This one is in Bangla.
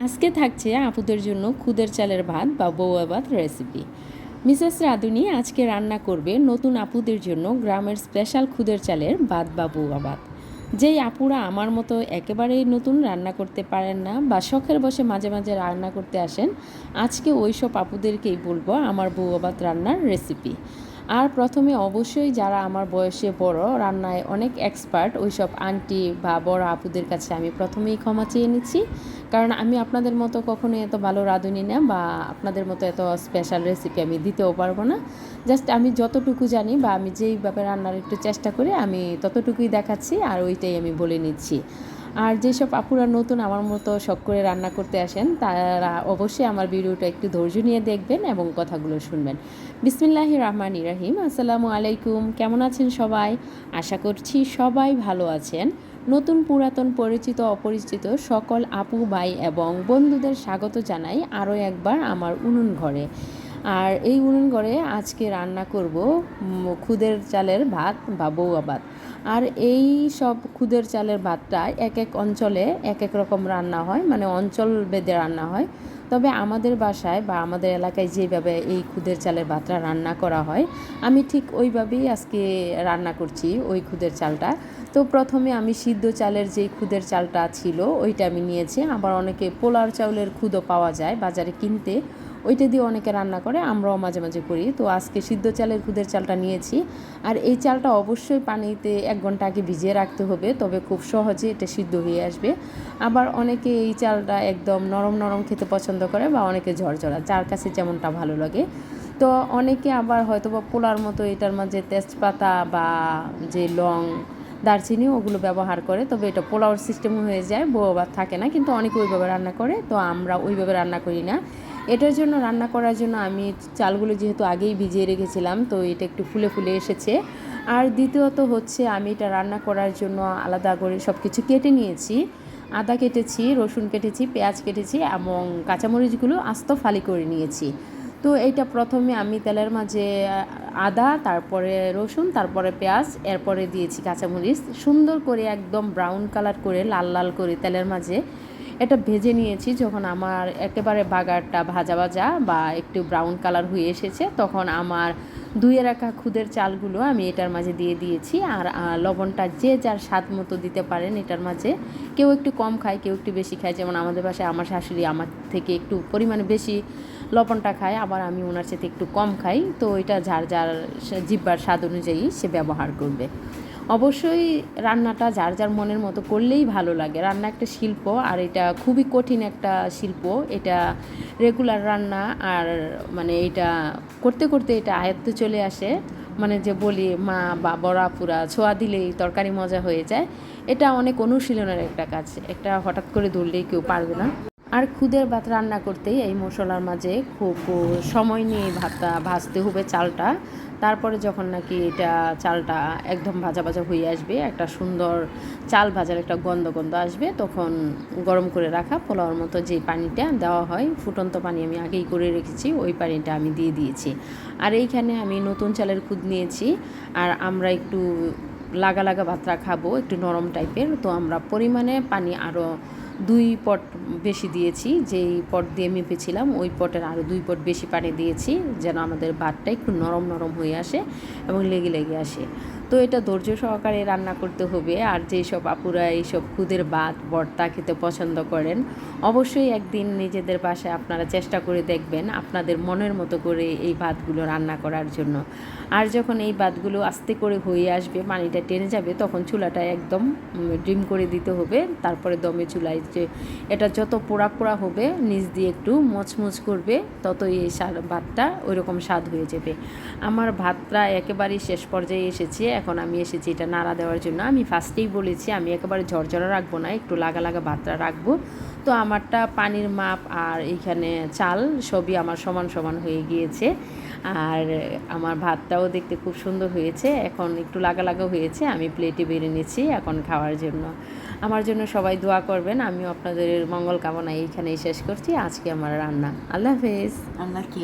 আজকে থাকছে আপুদের জন্য খুদের চালের ভাত বা বৌয়া ভাত রেসিপি মিসেস রাঁধুনি আজকে রান্না করবে নতুন আপুদের জন্য গ্রামের স্পেশাল খুদের চালের ভাত বা বৌয়া ভাত যেই আপুরা আমার মতো একেবারেই নতুন রান্না করতে পারেন না বা শখের বসে মাঝে মাঝে রান্না করতে আসেন, আজকে ওই সব আপুদেরকেই বলব আমার বৌয়া ভাত রান্নার রেসিপি আর প্রথমে অবশ্যই যারা আমার বয়সে বড়, রান্নায় অনেক এক্সপার্ট ওই সব আন্টি বা বড় আপুদের কাছে আমি প্রথমেই ক্ষমা চেয়ে নিচ্ছি। কারণ আমি আপনাদের মতো কখনো এত ভালো রাঁধুনি না বা আপনাদের মতো এত স্পেশাল রেসিপি আমি দিতেও পারব না। জাস্ট আমি যতটুকু জানি বা আমি যেইভাবে রান্নার একটু চেষ্টা করি, আমি ততটুকুই দেখাচ্ছি আর ওইটাই আমি বলে নিচ্ছি। আর যেসব আপুরা নতুন আমার মতো শখ করে রান্না করতে আসেন, তারা অবশ্যই আমার ভিডিওটা একটু ধৈর্য নিয়ে দেখবেন এবং কথাগুলো শুনবেন। বিসমিল্লাহ রহমান ইরাহিম আসসালামু আলাইকুম। কেমন আছেন সবাই? আশা করছি সবাই ভালো আছেন। নতুন, পুরাতন, পরিচিত, অপরিচিত সকল আপু, ভাই এবং বন্ধুদের স্বাগত জানাই আরও একবার আমার উনুন ঘরে। আর এই উনুন ঘরে আজকে রান্না করব খুদের চালের ভাত বা বৌয়া ভাত। আর এই সব খুদের চালের ভাতটা এক এক অঞ্চলে এক এক রকম রান্না হয় মানে অঞ্চল বেদে রান্না হয়। তবে আমাদের বাসায় বা আমাদের এলাকায় যেভাবে এই খুদের চালের ভাতটা রান্না করা হয়, আমি ঠিক ওইভাবেই আজকে রান্না করছি ওই খুদের চালটা। তো প্রথমে আমি সিদ্ধ চালের যেই খুদের চালটা ছিল, ওইটা আমি নিয়েছি। আবার অনেকে পোলার চাউলের খুদও পাওয়া যায় বাজারে কিনতে। ওইটা দিয়ে অনেকে রান্না করে, আমরাও মাঝে মাঝে করি। তো আজকে সিদ্ধ চালের খুদের চালটা নিয়েছি। আর এই চালটা অবশ্যই পানিতে এক ঘণ্টা আগে ভিজিয়ে রাখতে হবে, তবে খুব সহজে এটা সিদ্ধ হয়ে আসবে। আবার অনেকে এই চালটা একদম নরম নরম খেতে পছন্দ করে বা অনেকে ঝরঝরা, যার কাছে যেমনটা ভালো লাগে। তো অনেকে আবার হয়তো বা পোলার মতো এটার মাঝে তেজপাতা বা যে লং দারচিনি ওগুলো ব্যবহার করে, তবে এটা পোলাওর সিস্টেম হয়ে যায় বউবার থাকে না, কিন্তু অনেকে ওইভাবে রান্না করে, তো আমরা ওইভাবে রান্না করি না। এটার জন্য রান্না করার জন্য আমি চালগুলো যেহেতু আগেই ভিজিয়ে রেখেছিলাম, তো এটা একটু ফুলে ফুলে এসেছে। আর দ্বিতীয়ত হচ্ছে আমি এটা রান্না করার জন্য আলাদা করে সব কিছু কেটে নিয়েছি। আদা কেটেছি, রসুন কেটেছি, পেঁয়াজ কেটেছি এবং কাঁচামরিচগুলো আস্ত ফালি করে নিয়েছি। তো এইটা প্রথমে আমি তেলের মাঝে আদা, তারপরে রসুন, তারপরে পেঁয়াজ, এরপরে দিয়েছি কাঁচামরিচ। সুন্দর করে একদম ব্রাউন কালার করে, লাল লাল করে তেলের মাঝে এটা ভেজে নিয়েছি যখন আমার একেবারে বাগারটা ভাজা ভাজা বা একটু ব্রাউন কালার হয়ে এসেছে, তখন আমার ধুয়ে রাখা খুদের চালগুলো আমি এটার মাঝে দিয়ে দিয়েছি। আর লবণটা যে যার স্বাদ মতো দিতে পারেন এটার মাঝে। কেউ একটু কম খায়, কেউ একটু বেশি খায়। যেমন আমাদের বাসায় আমার শাশুড়ি আমার থেকে একটু পরিমাণে বেশি লবণটা খায়, আবার আমি ওনার সাথে একটু কম খাই। তো এটা যার যার জিহ্বার স্বাদ অনুযায়ী সে ব্যবহার করবে। অবশ্যই রান্নাটা যার যার মনের মতো করলেই ভালো লাগে। রান্না একটা শিল্প আর এটা খুবই কঠিন একটা শিল্প। এটা রেগুলার রান্না আর মানে এটা করতে করতে এটা আয়ত্তে চলে আসে। মানে যে বলি মা বা বড় পুরা ছোঁয়া দিলেই তরকারি মজা হয়ে যায়। এটা অনেক অনুশীলনের একটা কাজ। একটা হঠাৎ করে ধরলেই কেউ পারবে না। আর খুদের ভাত রান্না করতেই এই মশলার মাঝে খুব সময় নিয়ে ভাতটা ভাজতে হবে চালটা। তারপরে যখন নাকি এটা চালটা একদম ভাজা ভাজা হয়ে আসবে, একটা সুন্দর চাল ভাজার একটা গন্ধ গন্ধ আসবে, তখন গরম করে রাখা পোলাওয়ার মতো যে পানিটা দেওয়া হয়, ফুটন্ত পানি আমি আগেই করে রেখেছি, ওই পানিটা আমি দিয়ে দিয়েছি। আর এইখানে আমি নতুন চালের খুদ নিয়েছি, আর আমরা একটু লাগা লাগা ভাতটা খাব, একটু নরম টাইপের তো আমরা পরিমাণে পানি আরও দুই পট বেশি দিয়েছি, যেই পট দিয়ে মেপেছিলাম, ওই পটের আরও দুই পট বেশি পানি দিয়েছি, যেন আমাদের ভাতটা একটু নরম নরম হয়ে আসে এবং লেগে লেগে আসে। তো এটা ধৈর্য সহকারে রান্না করতে হবে। আর যেসব আপুরা এইসব খুদের ভাত, ভর্তা খেতে পছন্দ করেন, অবশ্যই একদিন নিজেদের বাসায় আপনারা চেষ্টা করে দেখবেন আপনাদের মনের মতো করে এই ভাতগুলো রান্না করার জন্য। আর যখন এই ভাতগুলো আস্তে করে হয়ে আসবে, পানিটা টেনে যাবে, তখন চুলাটা একদম ডিম করে দিতে হবে। তারপরে দমে চুলায় যে এটা যত পোড়া পোড়া হবে, নিচ দিয়ে একটু মচমচ করবে, ততই এই ভাতটা ওই রকম স্বাদ হয়ে যাবে। আমার ভাতটা একেবারেই শেষ পর্যায়ে এসেছে। এখন আমি এসেছি এটা নাড়া দেওয়ার জন্য। আমি ফার্স্টেই বলেছি, আমি একেবারে ঝরঝরা রাখব না, একটু লাগা লাগা ভাতটা রাখব। তো আমারটা পানির মাপ আর এইখানে চাল সবই আমার সমান সমান হয়ে গিয়েছে। আর আমার ভাতটাও দেখতে খুব সুন্দর হয়েছে। এখন একটু লাগা লাগা হয়েছে, আমি প্লেটে বেড়ে নিচ্ছি এখন খাওয়ার জন্য। আমার জন্য সবাই দোয়া করবেন, আমিও আপনাদের মঙ্গল কামনা এইখানেই শেষ করছি। আজকে আমার রান্না। আল্লাহ হাফেজ। আল্লাহ কি